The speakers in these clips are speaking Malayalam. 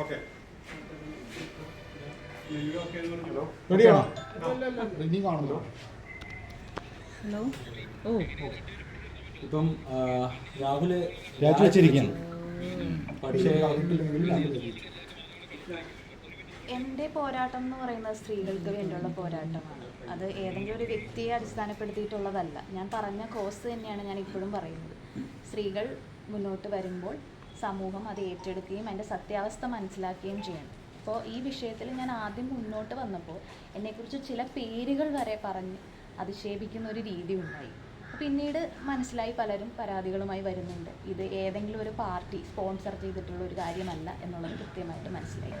ഓക്കെ. റെഡിയാണോ? ഇനി കാണുമല്ലോ ഹലോ. ഓ ഇപ്പം ആ, രാഹുൽ രാജിവെച്ചിരിക്കുകയാണ്. പക്ഷേ എന്റെ പോരാട്ടം എന്ന് പറയുന്നത് സ്ത്രീകൾക്ക് വേണ്ടിയുള്ള പോരാട്ടമാണ്. അത് ഏതെങ്കിലും ഒരു വ്യക്തിയെ അടിസ്ഥാനപ്പെടുത്തിയിട്ടുള്ളതല്ല. ഞാൻ പറഞ്ഞ കോഴ്സ് തന്നെയാണ് ഞാൻ ഇപ്പോഴും പറയുന്നത്. സ്ത്രീകൾ മുന്നോട്ട് വരുമ്പോൾ സമൂഹം അത് ഏറ്റെടുക്കുകയും അതിന്റെ സത്യാവസ്ഥ മനസ്സിലാക്കുകയും ചെയ്യണം. അപ്പോൾ ഈ വിഷയത്തിൽ ഞാൻ ആദ്യം മുന്നോട്ട് വന്നപ്പോൾ എന്നെക്കുറിച്ച് ചില പേരുകൾ വരെ പറഞ്ഞ് അധിക്ഷേപിക്കുന്ന ഒരു രീതി ഉണ്ടായി. പിന്നീട് മനസ്സിലായി പലരും പരാതികളുമായി വരുന്നുണ്ട്. ഇത് ഏതെങ്കിലും ഒരു പാർട്ടി സ്പോൺസർ ചെയ്തിട്ടുള്ള ഒരു കാര്യമല്ല എന്നുള്ളത് കൃത്യമായിട്ട് മനസ്സിലായി.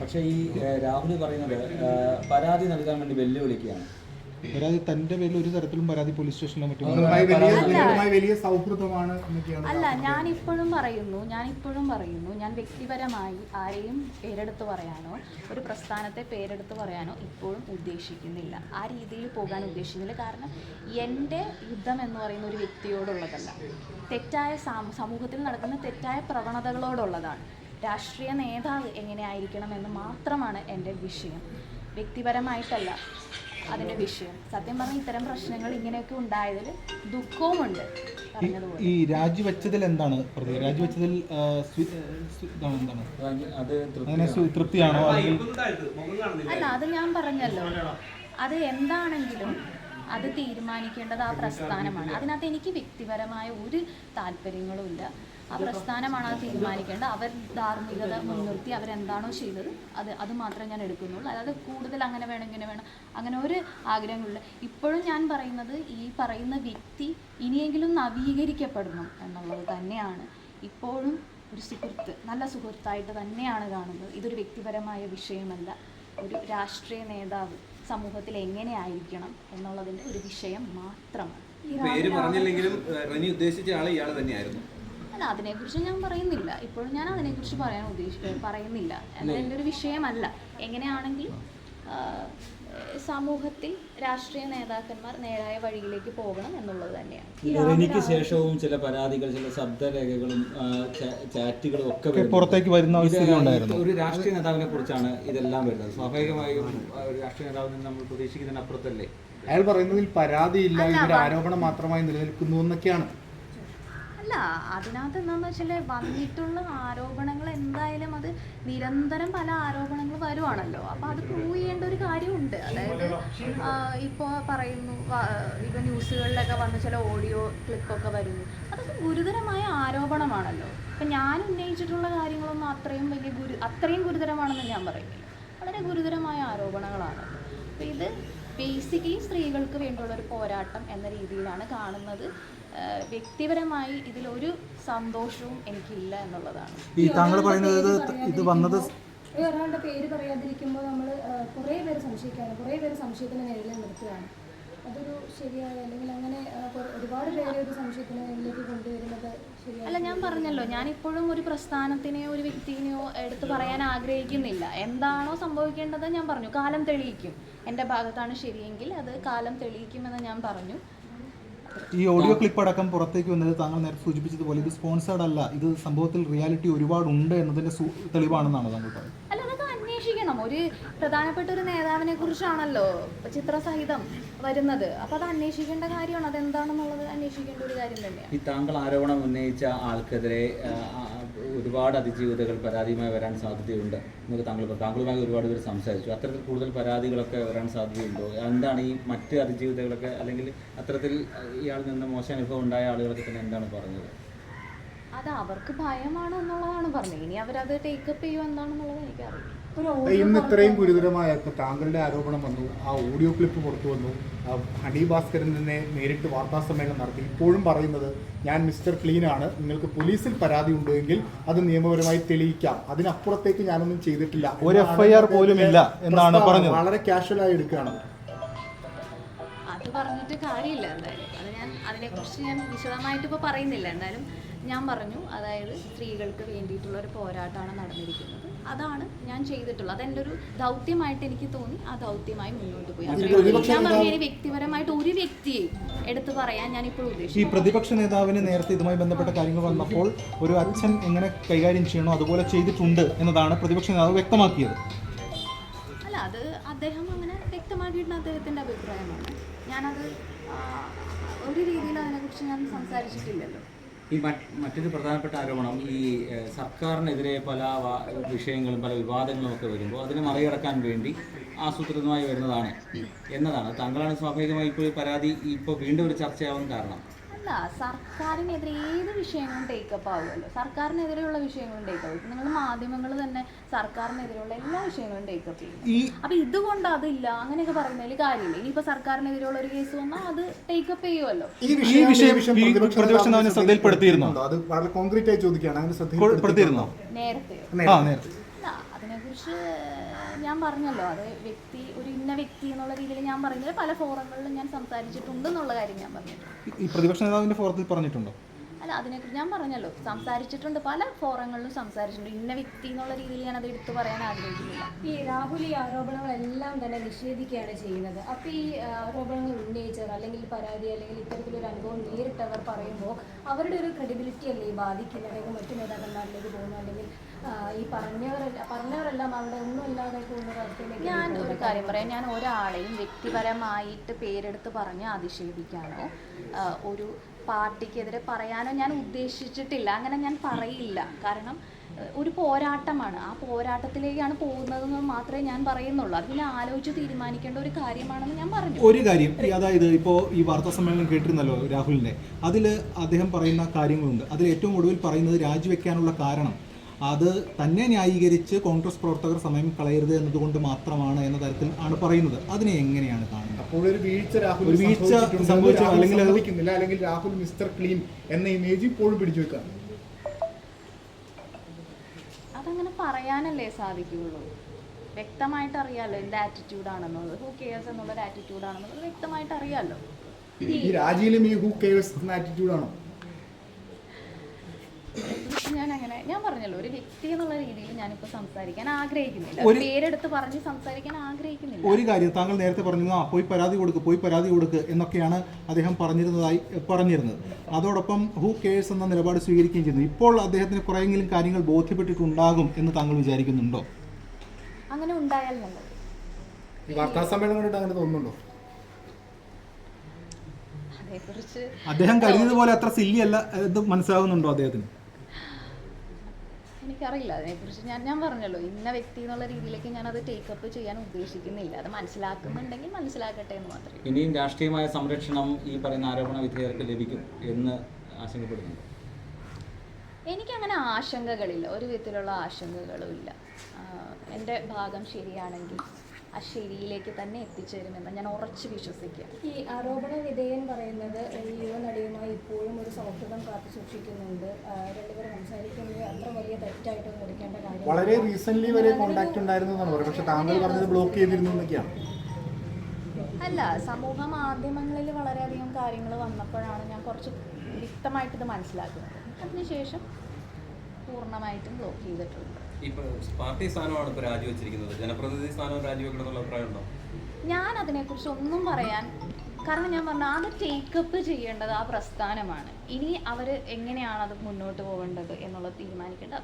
പക്ഷേ ഈ രാഹുൽ പറയുന്നത് പരാതി നൽകാൻ വേണ്ടി വെല്ലുവിളിക്കുകയാണ്. പരാതി തന്റെ പേരിൽ ഒരു തരത്തിലും പരാതി പോലീസ് സ്റ്റേഷനിലോ മറ്റും അല്ല ഞാൻ ഇപ്പോഴും പറയുന്നു ഞാൻ ഇപ്പോഴും പറയുന്നു ഞാൻ വ്യക്തിപരമായി ആരെയും പേരെടുത്ത് പറയാനോ ഒരു പ്രസ്ഥാനത്തെ പേരെടുത്ത് പറയാനോ ഇപ്പോഴും ഉദ്ദേശിക്കുന്നില്ല. ആ രീതിയിൽ പോകാൻ ഉദ്ദേശിക്കുന്നില്ല. കാരണം എന്റെ യുദ്ധം എന്ന് പറയുന്ന ഒരു വ്യക്തിയോടുള്ളതല്ല. തെറ്റായ സമൂഹത്തിൽ നടക്കുന്ന തെറ്റായ പ്രവണതകളോടുള്ളതാണ്. രാഷ്ട്രീയ നേതാവ് എങ്ങനെയായിരിക്കണം എന്ന് മാത്രമാണ് എന്റെ വിഷയം. വ്യക്തിപരമായിട്ടല്ല. അതിന്റെ വിഷയം. സത്യം പറഞ്ഞ ഇത്തരം പ്രശ്നങ്ങൾ ഇങ്ങനെയൊക്കെ ഉണ്ടായതിൽ ദുഃഖവുമുണ്ട് ഈ രാജിവെച്ചതിൽ എന്താണ് രാജിവെച്ചതിൽ എന്താണ്? തൃപ്തിയാണോ? അല്ല അത് ഞാൻ പറഞ്ഞല്ലോ. അത് എന്താണെങ്കിലും അത് തീരുമാനിക്കേണ്ടത് ആ പ്രസ്ഥാനമാണ്. അതിനകത്ത് എനിക്ക് വ്യക്തിപരമായ ഒരു താല്പര്യങ്ങളും ഇല്ല. ആ പ്രസ്ഥാനമാണ് അത് തീരുമാനിക്കേണ്ടത്. അവർ ധാർമ്മികത മുൻനിർത്തി അവരെന്താണോ ചെയ്തത് അത് അത് മാത്രമേ ഞാൻ എടുക്കുന്നുള്ളൂ. അതായത് കൂടുതൽ അങ്ങനെ വേണം ഇങ്ങനെ വേണം അങ്ങനെ ഒരു ആഗ്രഹങ്ങളില്ല ഇപ്പോഴും ഞാൻ പറയുന്നത് ഈ പറയുന്ന വ്യക്തി ഇനിയെങ്കിലും നവീകരിക്കപ്പെടണം എന്നുള്ളത് തന്നെയാണ്. ഇപ്പോഴും ഒരു സുഹൃത്ത് നല്ല സുഹൃത്തായിട്ട് തന്നെയാണ് കാണുന്നത്. ഇതൊരു വ്യക്തിപരമായ വിഷയമല്ല. ഒരു രാഷ്ട്രീയ നേതാവ് സമൂഹത്തിൽ എങ്ങനെ ആയിരിക്കണം എന്നുള്ളതിന്റെ ഒരു വിഷയം മാത്രമാണ്. പേര് പറഞ്ഞില്ലെങ്കിലും റനി ഉദ്ദേശിച്ച ആൾ ഇയാൾ തന്നെയായിരുന്നു. അല്ല അതിനെക്കുറിച്ച് ഞാൻ പറയുന്നില്ല. ഇപ്പോൾ ഞാൻ അതിനെക്കുറിച്ച് പറയാൻ ഉദ്ദേശിക്കുന്നത് പറയുന്നില്ല. എന്നാൽ എന്റെ ഒരു വിഷയമല്ല. എങ്ങനെയാണെങ്കിലും സമൂഹത്തിൽ രാഷ്ട്രീയ നേതാക്കന്മാർ നേരായ വഴിയിലേക്ക് പോകണം എന്നുള്ളത് തന്നെയാണ്. എനിക്ക് ശേഷവും ചില പരാതികൾ ചില ശബ്ദരേഖകളും ചാറ്റുകളും ഒക്കെ. പുറത്തേക്ക് വരുന്ന ഒരു സ്ഥിതി ഉണ്ടായിരുന്നു. ഒരു രാഷ്ട്രീയ നേതാവിനെ കുറിച്ചാണ് ഇതെല്ലാം വരുന്നത്. സ്വാഭാവികമായും ഒരു രാഷ്ട്രീയ നേതാവിൽ നിന്ന് നമ്മൾ പ്രതീക്ഷിക്കുന്നതിനപ്പുറത്തല്ലേ? അയാൾ പറയുന്നതിൽ പരാതിയില്ല ഒരു ആരോപണം മാത്രമായി നിലനിൽക്കുന്നു എന്നൊക്കെയാണ്. അല്ല അതിനകത്ത് എന്താണെന്ന് വെച്ചാൽ വന്നിട്ടുള്ള ആരോപണങ്ങൾ എന്തായാലും അത് നിരന്തരം പല ആരോപണങ്ങൾ വരുവാണല്ലോ. അപ്പോൾ അത് പ്രൂവ് ചെയ്യേണ്ട ഒരു കാര്യമുണ്ട്. അതായത് ഇപ്പോൾ പറയുന്നു ഇപ്പോൾ ന്യൂസുകളിലൊക്കെ വന്ന ചില ഓഡിയോ ക്ലിപ്പൊക്കെ വരുന്നു. അതൊക്കെ ഗുരുതരമായ ആരോപണമാണല്ലോ. ഇപ്പം ഞാൻ ഉന്നയിച്ചിട്ടുള്ള കാര്യങ്ങളൊന്നും അത്രയും വലിയ ഗുരു അത്രയും ഗുരുതരമാണെന്ന് ഞാൻ പറയുന്നില്ല. വളരെ ഗുരുതരമായ ആരോപണങ്ങളാണ്. അപ്പോൾ ഇത് ബേസിക്കലി സ്ത്രീകൾക്ക് വേണ്ടിയുള്ള ഒരു പോരാട്ടം എന്ന രീതിയിലാണ് കാണുന്നത്. വ്യക്തിപരമായി ഇതിൽ ഒരു സന്തോഷവും എനിക്കില്ല എന്നുള്ളതാണ്. ഈ താങ്കൾ പറയുന്നത് ഇത് വന്നത് ഒരാളുടെ പേര് പറയാതിരിക്കുമ്പോൾ നമ്മൾ കുറേ പേര് സംശയിക്കുകയാണ് കുറേ പേര് സംശയത്തിന് നേരിൽ നിർത്തുകയാണ് അതൊരു ശരിയായ അല്ലെങ്കിൽ അങ്ങനെ ഒരുപാട് പേര് ഒരു സംശയത്തിന് നേരിലേക്ക് കൊണ്ടുവരുന്നത് അല്ല ഞാൻ പറഞ്ഞല്ലോ ഞാനിപ്പോഴും ഒരു പ്രസ്ഥാനത്തിനെയോ ഒരു വ്യക്തിനെയോ എടുത്തു പറയാൻ ആഗ്രഹിക്കുന്നില്ല. എന്താണോ സംഭവിക്കേണ്ടത് ഞാൻ പറഞ്ഞു. കാലം തെളിയിക്കും. എന്റെ ഭാഗത്താണ് ശരിയെങ്കിൽ അത് കാലം തെളിയിക്കുമെന്ന് ഞാൻ പറഞ്ഞു. ഈ ഓഡിയോ ക്ലിപ്പ് അടക്കം പുറത്തേക്ക് വന്നത് താങ്കൾ നേരത്തെ സൂചിപ്പിച്ചതുപോലെ ഇത് സ്പോൺസേഡ് അല്ല. ഇത് സംഭവത്തിൽ റിയാലിറ്റി ഒരുപാടുണ്ട് എന്നതിന്റെ തെളിവാണെന്നാണ് താങ്കൾ പറയുന്നത്. അല്ല അതൊക്കെ അന്വേഷിക്കണം. ഒരു പ്രധാനപ്പെട്ട ഒരു നേതാവിനെ കുറിച്ചാണല്ലോ ചിത്രസഹിതം വരുന്നത്. അപ്പൊ അത് അന്വേഷിക്കേണ്ട കാര്യമാണ്. അതെന്താണെന്നുള്ളത് അന്വേഷിക്കേണ്ട ഒരു കാര്യം തന്നെയാണ്. ഈ താങ്കൾ ആരോപണം ഉന്നയിച്ച ആൾക്കെതിരെ ഒരുപാട് അതിജീവിതകൾ പരാതിയുമായി വരാൻ സാധ്യതയുണ്ട് എന്നൊക്കെ താങ്കൾ. താങ്കളുമായി ഒരുപാട് പേര് സംസാരിച്ചു. അത്തരത്തിൽ കൂടുതൽ പരാതികളൊക്കെ വരാൻ സാധ്യതയുണ്ടോ? എന്താണ് ഈ മറ്റ് അതിജീവിതകളൊക്കെ അല്ലെങ്കിൽ അത്തരത്തിൽ ഇയാളിൽ നിന്ന് മോശം അനുഭവം ഉണ്ടായ ആളുകളൊക്കെ തന്നെ എന്താണ് പറഞ്ഞത്? അത് അവർക്ക് ഭയമാണ് എന്നുള്ളതാണ് പറഞ്ഞത്. ഇനി അവരത് ടേക്കപ്പ് ചെയ്യുമോ എന്താണെന്നുള്ളത് എനിക്കറിയില്ല. ഇന്ന് ഇത്രയും ഗുരുതരമായ ഇപ്പൊ താങ്കളുടെ ആരോപണം വന്നു ആ ഓഡിയോ ക്ലിപ്പ് പുറത്തു വന്നു. ആ ഹണി ഭാസ്കരൻ തന്നെ നേരിട്ട് വാർത്താ സമ്മേളനം നടത്തി. ഇപ്പോഴും പറയുന്നത് ഞാൻ മിസ്റ്റർ ക്ലീൻ ആണ് നിങ്ങൾക്ക് പോലീസിൽ പരാതി ഉണ്ടെങ്കിൽ അത് നിയമപരമായി തെളിയിക്കാം. അതിനപ്പുറത്തേക്ക് ഞാനൊന്നും ചെയ്തിട്ടില്ല. ഒരു എഫ്ഐആർ പോലും ഇല്ല എന്നാണ്. പറഞ്ഞത്. വളരെ കാഷ്വലായി എടുക്കുകയാണ്. അത് പറഞ്ഞിട്ട് കാര്യമില്ല എന്തായാലും. അത് ഞാൻ അതിനെക്കുറിച്ച് ഞാൻ വിശദമായിട്ട് ഇപ്പോൾ പറയുന്നില്ല. എന്തായാലും ഞാൻ പറഞ്ഞു അതായത് സ്ത്രീകൾക്ക് വേണ്ടിയിട്ടുള്ള ഒരു പോരാട്ടമാണ് നടന്നിരിക്കുന്നത്. അതാണ് ഞാൻ ചെയ്തിട്ടുള്ളത്. അതെന്റെ ഒരു ദൗത്യമായിട്ട് എനിക്ക് തോന്നി. ആ ദൗത്യമായി മുന്നോട്ട് പോയി. ഞാൻ പറഞ്ഞ വ്യക്തിപരമായിട്ട് ഒരു വ്യക്തിയെ എടുത്തു പറയാൻ ഞാൻ ഇപ്പോൾ ഈ പ്രതിപക്ഷ നേതാവിന് നേരത്തെ ഇതുമായി ബന്ധപ്പെട്ട കാര്യങ്ങൾ വന്നപ്പോൾ ഒരു അച്ഛൻ എങ്ങനെ കൈകാര്യം ചെയ്യണോ അതുപോലെ ചെയ്തിട്ടുണ്ട് എന്നതാണ് പ്രതിപക്ഷ നേതാവ് വ്യക്തമാക്കിയത്. അല്ല അത് അദ്ദേഹം അങ്ങനെ വ്യക്തമാക്കിയിട്ടുള്ള അദ്ദേഹത്തിന്റെ അഭിപ്രായമാണ്. ഞാനത് ഒരു രീതിയിൽ അതിനെക്കുറിച്ച് ഞാൻ സംസാരിച്ചിട്ടില്ലല്ലോ. ഈ മറ്റ് മറ്റൊരു പ്രധാനപ്പെട്ട ആരോപണം ഈ സർക്കാരിനെതിരെ പല വിഷയങ്ങളും പല വിവാദങ്ങളും ഒക്കെ വരുമ്പോൾ അതിനെ മറികടക്കാൻ വേണ്ടി ആസൂത്രിതമായി വരുന്നതാണ്. എന്നതാണ്. താങ്കളാണ് സ്വാഭാവികമായി ഇപ്പോൾ പരാതി ഇപ്പോൾ വീണ്ടും ഒരു ചർച്ചയാവാൻ കാരണം. അല്ല സർക്കാരിനെതിരെ ഏത് വിഷയങ്ങളും ടേക്കപ്പ് ആവുമല്ലോ. സർക്കാരിനെതിരെയുള്ള വിഷയങ്ങളും ടേക്കപ്പ് ചെയ്യും നിങ്ങൾ മാധ്യമങ്ങൾ തന്നെ സർക്കാരിനെതിരെയുള്ള എല്ലാ വിഷയങ്ങളും ടേക്കപ്പ് ചെയ്യും. അപ്പൊ ഇതുകൊണ്ട് അതില്ല. അങ്ങനെയൊക്കെ പറയുന്നതിൽ കാര്യമില്ല. ഇനിയിപ്പോ സർക്കാരിനെതിരെയുള്ള ഒരു കേസ് വന്നാൽ അത് ടേക്കപ്പ് ചെയ്യുമല്ലോ. ഈ വിഷയം പ്രതിപക്ഷ ശ്രദ്ധയിൽപ്പെടുത്തിയിരുന്നോ? അത് വളരെ കോൺക്രീറ്റ് ആയി ചോദിക്കുകയാണ്. അങ്ങനെ ശ്രദ്ധയിൽപ്പെടുത്തിയിരുന്നോ നേരത്തെയോ? ആ നേരത്തെ. അല്ല അതിനെക്കുറിച്ച് ഞാൻ പറഞ്ഞല്ലോ. അത് വ്യക്തി ഒരു ഇന്ന വ്യക്തി എന്നുള്ള രീതിയിൽ ഞാൻ പറയുന്നത് പല ഫോറങ്ങളിലും ഞാൻ സംസാരിച്ചിട്ടുണ്ട് എന്നുള്ള കാര്യം ഞാൻ പറഞ്ഞു ഈ പ്രതിപക്ഷ നേതാവിന്റെ ഫോറത്തിൽ പറഞ്ഞിട്ടുണ്ടോ? അല്ല അതിനെക്കുറിച്ച് ഞാൻ പറഞ്ഞല്ലോ. സംസാരിച്ചിട്ടുണ്ട് പല ഫോറങ്ങളിലും സംസാരിച്ചിട്ടുണ്ട്. ഇന്ന വ്യക്തി എന്നുള്ള രീതിയിൽ ഞാൻ അത് എടുത്തു പറയാൻ ആഗ്രഹിക്കുന്നില്ല. ഈ രാഹുൽ ഈ ആരോപണങ്ങളെല്ലാം തന്നെ നിഷേധിക്കുകയാണ് ചെയ്യുന്നത്. അപ്പോൾ ഈ ആരോപണങ്ങൾ ഉന്നയിച്ചവർ അല്ലെങ്കിൽ പരാതി അല്ലെങ്കിൽ ഇത്തരത്തിലൊരു അനുഭവം നേരിട്ടവർ പറയുമ്പോൾ അവരുടെ ഒരു ക്രെഡിബിലിറ്റി അല്ലേ ഈ ബാധിക്കുന്നത്? അല്ലെങ്കിൽ മറ്റു നേതാക്കന്മാരിലേക്ക് പോകുന്നു അല്ലെങ്കിൽ ഈ പറഞ്ഞവർ പറഞ്ഞവരെല്ലാം അവിടെ ഒന്നും ഇല്ലാതെ പോകുന്ന അവസ്ഥയിലേക്ക് ഞാൻ ഒരു കാര്യം പറയാം. ഞാൻ ഒരാളെയും വ്യക്തിപരമായിട്ട് പേരെടുത്ത് പറഞ്ഞ് അധിക്ഷേപിക്കാനോ ഒരു പാർട്ടിക്കെതിരെ പറയാനോ ഞാൻ ഉദ്ദേശിച്ചിട്ടില്ല. അങ്ങനെ ഞാൻ പറയില്ല. കാരണം ഒരു പോരാട്ടമാണ്. ആ പോരാട്ടത്തിലേക്കാണ് പോകുന്നതെന്ന് മാത്രമേ ഞാൻ പറയുന്നുള്ളൂ. അത് പിന്നെ ആലോചിച്ച് തീരുമാനിക്കേണ്ട ഒരു കാര്യമാണെന്ന് ഞാൻ പറഞ്ഞു. ഒരു കാര്യം അതായത് ഇപ്പോൾ ഈ വാർത്താ സമ്മേളനം കേട്ടിരുന്നല്ലോ രാഹുലിന്റെ അതിൽ അദ്ദേഹം പറയുന്ന കാര്യങ്ങളുണ്ട്. അതിൽ ഏറ്റവും ഒടുവിൽ പറയുന്നത് രാജിവെക്കാനുള്ള കാരണം അത് തന്നെ ന്യായീകരിച്ച് കോൺഗ്രസ് പ്രവർത്തകർ സമയം കളയരുത് എന്നതുകൊണ്ട് മാത്രമാണ് എന്ന തരത്തിൽ ആണ് പറയുന്നത്. അതിനെ എങ്ങനെയാണ് കാണുന്നത്? അപ്പോൾ ഒരു വീഴ്ച രാഹുൽ ഒരു വീഴ്ച. സംഭവിച്ചു, അല്ലെങ്കിൽ അല്ലെങ്കിൽ രാഹുൽ മിസ്റ്റർ ക്ലീൻ എന്ന ഇമേജ് ഇപ്പോഴും പിടിച്ചു വെക്കാം അതങ്ങനെ പറയാനല്ലേ സാധിക്കുകയുള്ളൂ. വ്യക്തമായിട്ട് അറിയാലോ എന്ത് ആറ്റിറ്റ്യൂഡാണെന്നുള്ളത് ഹൂ കെയേഴ്സ് ആറ്റിറ്റ്യൂഡ് ആണെന്നുള്ളത് വ്യക്തമായിട്ട് അറിയാലോ. ഈ രാജിയിലും ഈ ഹൂ കെയർസ് എന്ന ആറ്റിറ്റ്യൂഡാണോ ഞാൻ അങ്ങനെ ഞാൻ പറഞ്ഞല്ലോ ഒരു വ്യക്തി എന്നുള്ള രീതിയിൽ ഞാനിപ്പോ സംസാരിക്കാൻ ആഗ്രഹിക്കുന്നില്ല. ഒരു- പേരെടുത്ത് പറഞ്ഞ് സംസാരിക്കാൻ ആഗ്രഹിക്കുന്നില്ല. ഒരു കാര്യം താങ്കൾ നേരത്തെ പറഞ്ഞു ആ പോയി പരാതി കൊടുക്ക് പോയി പരാതി കൊടുക്ക് എന്നൊക്കെയാണ് അദ്ദേഹം പറഞ്ഞിരുന്നതായി പറഞ്ഞിരുന്നത്. അതോടൊപ്പം ഹൂ കേഴ്സ് എന്ന നിലപാട് സ്വീകരിക്കുകയും ചെയ്യുന്നു. ഇപ്പോൾ അദ്ദേഹത്തിന് കുറെയെങ്കിലും കാര്യങ്ങൾ ബോധ്യപ്പെട്ടിട്ടുണ്ടാകും എന്ന് താങ്കൾ വിചാരിക്കുന്നുണ്ടോ? അങ്ങനെ ഉണ്ടായാൽ നല്ലത്. വാർത്താ സമ്മേളനം കണ്ടിട്ട് അങ്ങനെ തോന്നുന്നുണ്ടോ? അതേക്കുറിച്ച് അദ്ദേഹം കരുതിയത് പോലെ അത്ര സില്ലിയല്ല എന്ന് ഇത് മനസ്സിലാകുന്നുണ്ടോ അദ്ദേഹത്തിന്? എനിക്കറിയില്ല. അതിനെക്കുറിച്ച് ഞാൻ ഞാൻ പറഞ്ഞല്ലോ. ഇന്ന വ്യക്തി എന്നുള്ള രീതിയിലേക്ക് ഞാൻ അത് ടേക്കപ്പ് ചെയ്യാൻ ഉദ്ദേശിക്കുന്നില്ല. അത് മനസ്സിലാക്കുന്നുണ്ടെങ്കിൽ മനസ്സിലാക്കട്ടെ എന്ന് മാത്രം ഇനിയും രാഷ്ട്രീയമായ സംരക്ഷണം ഈ പറയുന്ന ആരോപണ വിധേയർക്ക് ലഭിക്കും എന്ന് ആശങ്കപ്പെടുന്നു എനിക്കങ്ങനെ ആശങ്കകളില്ല. ഒരു വിധത്തിലുള്ള ആശങ്കകളും ഇല്ല. എന്റെ ഭാഗം ശരിയാണെങ്കിൽ ആ ശരിയിലേക്ക് തന്നെ എത്തിച്ചേരുമെന്ന് ഞാൻ ഉറച്ചു വിശ്വസിക്കുക ഈ ആരോപണ വിധേയൻ പറയുന്നത് ഈ യുവ നടിയുമായി ഇപ്പോഴും ഒരു സൗഹൃദം കാത്തു സൂക്ഷിക്കുന്നുണ്ട്. രണ്ടുപേരും സംസാരിക്കുന്നത് അത്ര വലിയ തെറ്റായിട്ടൊന്നും എടുക്കേണ്ട കാര്യം വളരെ റീസെന്റ് വരെ കോണ്ടാക്ട് ഉണ്ടായിരുന്നു എന്നാണ് പറയുന്നത്. പക്ഷെ താങ്കൾ പറഞ്ഞത് ബ്ലോക്ക് ചെയ്തിരുന്നു എന്നൊക്കെയാണ്. അല്ല സമൂഹ മാധ്യമങ്ങളിൽ വളരെയധികം കാര്യങ്ങൾ വന്നപ്പോഴാണ് ഞാൻ കുറച്ച് വ്യക്തമായിട്ട് ഇത് മനസ്സിലാക്കുന്നത്. അതിനുശേഷം പൂർണമായിട്ടും ബ്ലോക്ക് ചെയ്തിട്ടുണ്ട്. പാർട്ടി സ്ഥാനമാണ് ഇപ്പൊ രാജിവെച്ചിരിക്കുന്നത്. ജനപ്രതിനിധി സ്ഥാനം രാജിവെക്കണമെന്നുള്ള അഭിപ്രായമുണ്ടോ ഞാൻ അതിനെക്കുറിച്ച് ഒന്നും പറയാൻ കാരണം ഞാൻ പറഞ്ഞ അത് ടേക്കപ്പ് ചെയ്യേണ്ടത് ആ പ്രസ്ഥാനമാണ്. ഇനി അവർ എങ്ങനെയാണ് അത് മുന്നോട്ട് പോകേണ്ടത് എന്നുള്ളത് തീരുമാനിക്കേണ്ടത് ആ